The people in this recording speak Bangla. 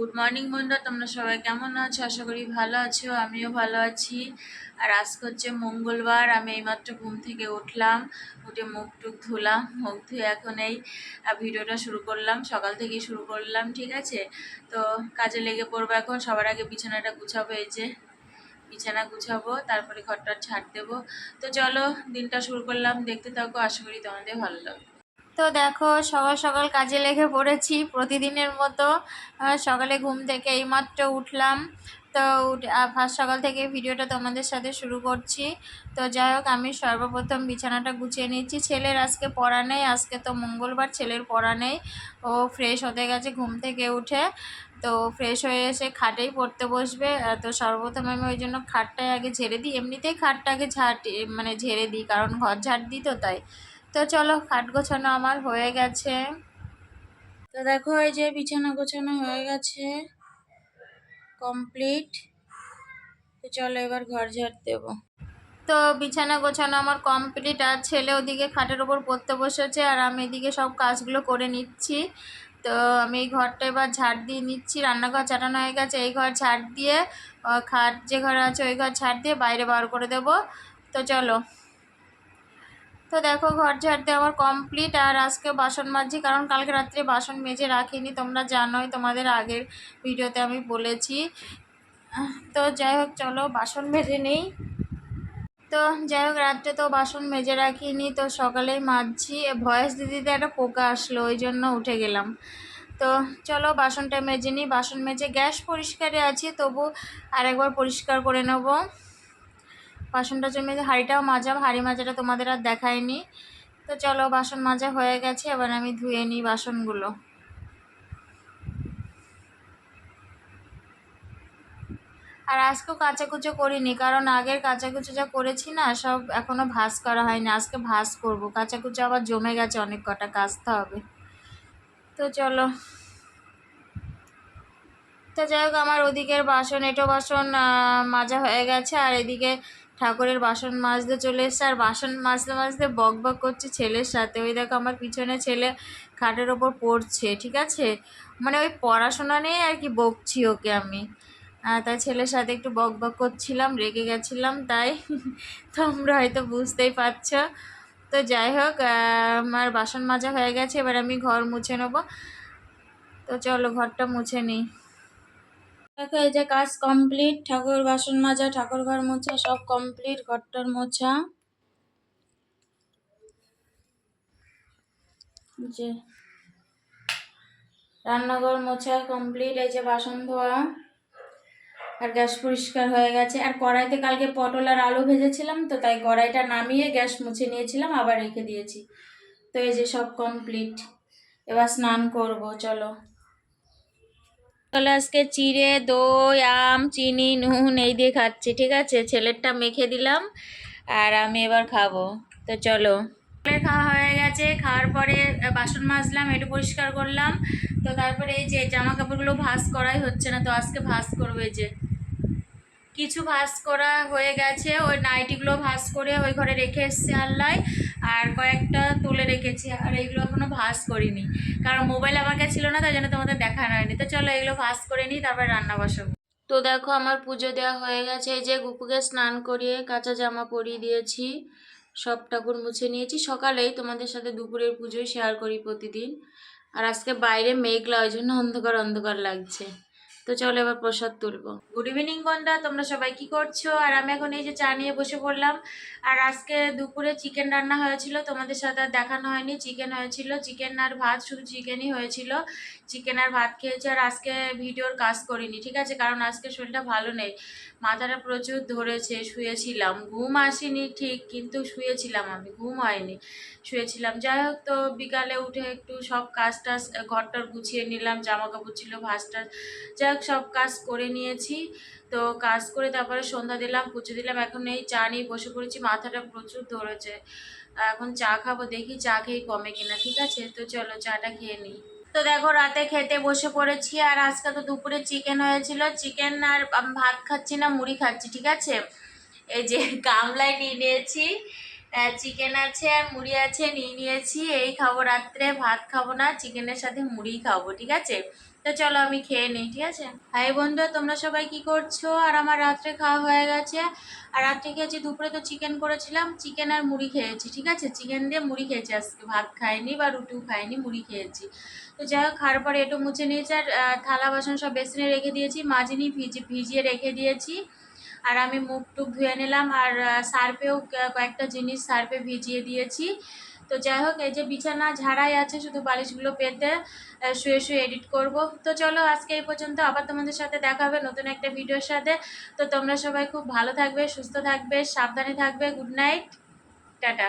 গুড মর্নিং বন্ধুরা। তোমরা সবাই কেমন আছো? আশা করি ভালো আছো, আমিও ভালো আছি। আর আজকে হচ্ছে মঙ্গলবার, আমি এইমাত্র ঘুম থেকে উঠলাম, উঠে মুখ টুক ধুলাম, মুখ ধুয়ে এখন এই ভিডিওটা শুরু করলাম, সকাল থেকেই শুরু করলাম, ঠিক আছে? তো কাজে লেগে পড়ব এখন, সবার আগে বিছানাটা গুছাবো, এই যে বিছানা গুছাবো, তারপরে ঘরটা ছাড় দেবো। তো চলো, দিনটা শুরু করলাম, দেখতে থাকো, আশা করি তোমাদের ভালো লাগবে। তো দেখো, সকাল সকাল কাজে লেগে পড়েছি। প্রতিদিনের মতো সকালে ঘুম থেকে এইমাত্র উঠলাম। তো ফার্স্ট সকাল থেকে ভিডিওটা তোমাদের সাথে শুরু করছি। তো যাই হোক, আমি সর্বপ্রথম বিছানাটা গুছিয়ে নিচ্ছি ছেলের আজকে পড়া নেই, আজকে তো মঙ্গলবার, ছেলের পড়া নেই। ও ফ্রেশ হতে গেছে ঘুম থেকে উঠে। তো ফ্রেশ হয়ে এসে খাটেই পড়তে বসবে। তো সর্বপ্রথম আমি ওই জন্য খাটটাই আগে ঝেড়ে দিই। এমনিতেই খাটটা আগে ঝাড় মানে ঝেড়ে দিই, কারণ ঘর ঝাড় দিই তো তাই। তো চলো খাট গোছানো আমার হয়ে গেছে। তো দেখো এই যে বিছানা গোছানো হয়ে গেছে। কমপ্লিট। তো চলো এবার ঘর ঝাড় দেবো। তো বিছানা গোছানো আমার কমপ্লিট। আর ছেলে ওদিকে খাটের ওপর পড়তে বসেছে আর আমি এদিকে সব কাজগুলো করে নিচ্ছি। তো আমি এই ঘরটা এবার ঝাড় দিয়ে নিচ্ছি। রান্নাঘর চাটানো হয়ে গেছে। এই ঘর ঝাড় দিয়ে খাট যে ঘর আছে ওই ঘর ঝাড় দিয়ে বাইরে বার করে দেব। তো চলো। তো দেখো, ঘর ঝাড় আমার কমপ্লিট আর আজকে বাসন মাজছি কারণ কালকে রাত্রে বাসন মেজে রাখিনি, তোমরা জানোই তোমাদের আগের ভিডিওতে আমি বলেছি। তো যাই হোক, চলো বাসন মেজে নেই। তো যাই হোক, রাত্রে তো বাসন মেজে রাখিনি, তো সকালেই মাজছি ভয়েস দিদিতে একটা পোকা আসলো, ওই জন্য উঠে গেলাম। তো চলো বাসনটা মেজে নিই, বাসন মেজে গ্যাস পরিষ্কারে আছি, তবু আরেকবার পরিষ্কার করে নেব। বাসনটা জমে হাঁড়িটাও মাজা, হাঁড়ি মাজাটা তোমাদের আর দেখায়নি। তো চলো, বাসন মাজা হয়ে গেছে, এবার আমি ধুয়ে নিই বাসনগুলো। আর আজকেও কাচাকুচো করিনি, কারণ আগের কাচাকুচো যা করেছি না, সব এখনও ভাস করা হয়নি। আজকে ভাস করব। কাচাকুচো আবার জমে গেছে, অনেক কটা কাচতে হবে। তো চলো। তো যাই হোক, আমার ওদিকের বাসন, এটো বাসন মাজা হয়ে গেছে। আর এদিকে ঠাকুরের বাসন মাজতে চলে এসছে। আর বাসন মাজতে মাজতে বক বক করছে ছেলের সাথে। ওই দেখো আমার পিছনে ছেলে খাটের ওপর পড়ছে, ঠিক আছে? মানে ওই পড়াশোনা নিয়ে আর কি বকছি ওকে আমি। তাই ছেলের সাথে একটু বক বক করছিলাম, রেগে গেছিলাম, তাই তোমরা হয়তো বুঝতেই পারছ। তো যাই হোক আমার বাসন মাজা হয়ে গেছে, এবার আমি ঘর মুছে নেব। তো চলো, ঘরটা মুছে নিই। দেখো এই যে কাজ কমপ্লিট, ঠাকুর বাসন মাজা, ঠাকুর ঘর মোছা, সব কমপ্লিট, ঘরটার মোছা। যে রান্নাঘর মোছা কমপ্লিট, এই যে বাসন ধোয়া। আর গ্যাস পরিষ্কার হয়ে গেছে। আর কড়াইতে কালকে পটল আর আলু ভেজেছিলাম তো, তাই কড়াইটা নামিয়ে গ্যাস মুছে নিয়েছিলাম, আবার রেখে দিয়েছি। তো এই যে সব কমপ্লিট। এবার স্নান করব, চলো। সকালে আজকে চিড়ে, দই, আম, চিনি, নুন এই দিয়ে খাচ্ছি, ঠিক আছে? ছেলেরটা মেখে দিলাম আর আমি এবার খাব। তো চলো। খাওয়া হয়ে গেছে, খাওয়ার পরে বাসন মাজলাম একটু পরিষ্কার করলাম। তো তারপরে এই যে জামা কাপড়গুলো ভাঁজ করাই হচ্ছে না, তো আজকে ভাঁজ করবে যে। কিছু ভাঁজ করা হয়ে গেছে, ওই নাইটিগুলো ভাঁজ করে ওই ঘরে রেখে এসছে আল্লায়। আর কয়েকটা তুলে রেখেছি, আর এইগুলো এখনও ভাঁজ করিনি। কারণ মোবাইল আমার কাছে ছিল না, তাই জন্য তোমাদের দেখানো হয়নি। তো চলো এগুলো ভাঁজ করে নিই, তারপর রান্না বসাবো। তো দেখো, আমার পুজো দেওয়া হয়ে গেছে। এই যে গুপুকে স্নান করিয়ে কাঁচা জামা পরিয়ে দিয়েছি, সব ঠাকুর মুছে নিয়েছি। সকালেই তোমাদের সাথে দুপুরের পুজোই শেয়ার করি প্রতিদিন। আর আজকে বাইরে মেঘলা, ওই জন্য অন্ধকার অন্ধকার লাগছে। তো চলো এবার প্রসাদ তুলবো। গুড ইভিনিং বন্ধা তোমরা সবাই কি করছ? আর আমি এখন এই যে চা নিয়ে বসে পড়লাম। আর আজকে দুপুরে চিকেন রান্না হয়েছিল, তোমাদের সাথে আর দেখানো হয়নি। চিকেন হয়েছিল, চিকেন আর ভাত, শুধু চিকেনই হয়েছিল। চিকেন আর ভাত খেয়েছি, আর আজকে ভিডিওর কাজ করিনি, ঠিক আছে? কারণ আজকে শরীরটা ভালো নেই। মাথাটা প্রচুর ধরেছে, শুয়েছিলাম। ঘুম আসেনি ঠিক, কিন্তু শুয়েছিলাম আমি, ঘুম হয়নি, শুয়েছিলাম। যাই হোক, তো বিকালে উঠে একটু সব কাজ টাজ ঘরটার গুছিয়ে নিলাম জামা কাপড় ছিল ভাজ টাজ যাই হোক সব কাজ করে নিয়েছি। তো কাজ করে তারপরে সন্ধ্যা দিলাম, পুজো দিলাম। এখন এই চা নিয়ে বসে পড়েছি, মাথাটা প্রচুর ধরেছে। এখন চা খাব, দেখি চা খেয়ে কমে কিনা, ঠিক আছে? তো চলো চাটা খেয়ে নিই। তো দেখো রাতে খেতে বসে পড়েছি, আর আজকে তো দুপুরে চিকেন হয়েছিল। চিকেন আর ভাত খাচ্ছি না, মুড়ি খাচ্ছি, ঠিক আছে? এই যে গামলায় নিয়ে নিয়েছি। চিকেন আছে আর মুড়ি আছে, নিয়ে নিয়েছি। এই খাব রাত্রে, ভাত খাব না চিকেনের সাথে মুড়ি খাব, ঠিক আছে? তো চলো আমি খেয়ে নিই, ঠিক আছে? হাই বন্ধু, তোমরা সবাই কি করছ? আর আমার রাত্রে খাওয়া হয়ে গেছে। আর রাত্রে খেয়েছি দুপুরে তো চিকেন করেছিলাম চিকেন আর মুড়ি খেয়েছি, ঠিক আছে? চিকেন দিয়ে মুড়ি খেয়েছি আজকে, ভাত খাইনি বা রুটিও খাইনি, মুড়ি খেয়েছি। তো যাই হোক, খাওয়ার পরে একটু মুছে নিয়েছি আর থালা বাসন সব বেসিনে রেখে দিয়েছি মাজিনি ভিজি ভিজিয়ে রেখে দিয়েছি। আর আমি মুখ টুক ধুয়ে নিলাম আর সার্ফেও কয়েকটা জিনিস সার্ফে ভিজিয়ে দিয়েছি। তো যাই হোক, এই যে বিছানা ঝাড়াই আছে শুধু বালিশগুলো পেতে শুয়ে শুয়ে এডিট করব। তো চলো আজকে এই পর্যন্ত আবার তোমাদের সাথে দেখা হবে নতুন একটা ভিডিওর সাথে। তো তোমরা সবাই খুব ভালো থাকবে, সুস্থ থাকবে, সাবধানে থাকবে। Good night. টাটা।